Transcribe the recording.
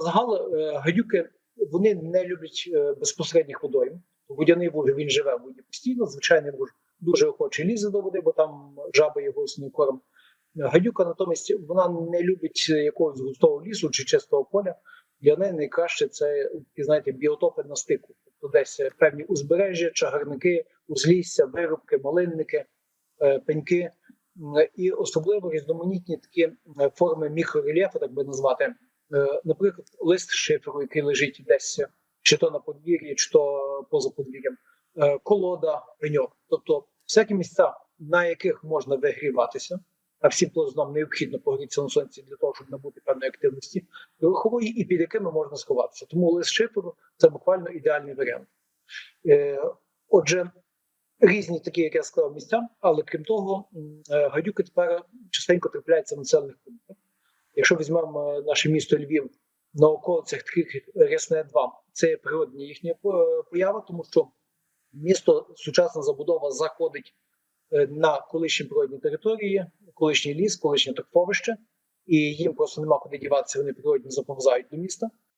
Загал е, гадюки вони не люблять е, безпосередніх водойм. Водяний вуж він живе в воді постійно. Звичайний вуж дуже охоче лізе до води, бо там жаби його основний корм. Гадюка натомість вона не любить якогось густого лісу чи чистого поля. Для неї найкраще це такі, знаєте, біотопи на стику. Тобто десь певні узбережжя, чагарники, узлісся, вирубки, малинники, е, пеньки. І особливо різноманітні такі е, форми мікрорельєфу, так би назвати. Е, Наприклад, лист шиферу, який лежить десь чи то на подвір'ї, чи то поза подвір'ям, е, колода, пеньок. Тобто всякі місця, на яких можна вигріватися, а всім плазунам необхідно погрітися на сонці для того, щоб набути певної активності рухової, і під якими можна сховатися. Тому лист шиферу це буквально ідеальний варіант. Е, Отже, різні такі, як я сказав, місця, але крім того, е, гадюки тепер частенько трапляються в населених пунктах. Якщо візьмемо е, наше місто Львів на околицях таких рясне 2 це є природні їхня е, поява, тому що місто сучасна забудова заходить е, на колишні природні території, колишній ліс, колишнє торфовище, і їм просто нема куди діватися, вони природні заповзають до міста.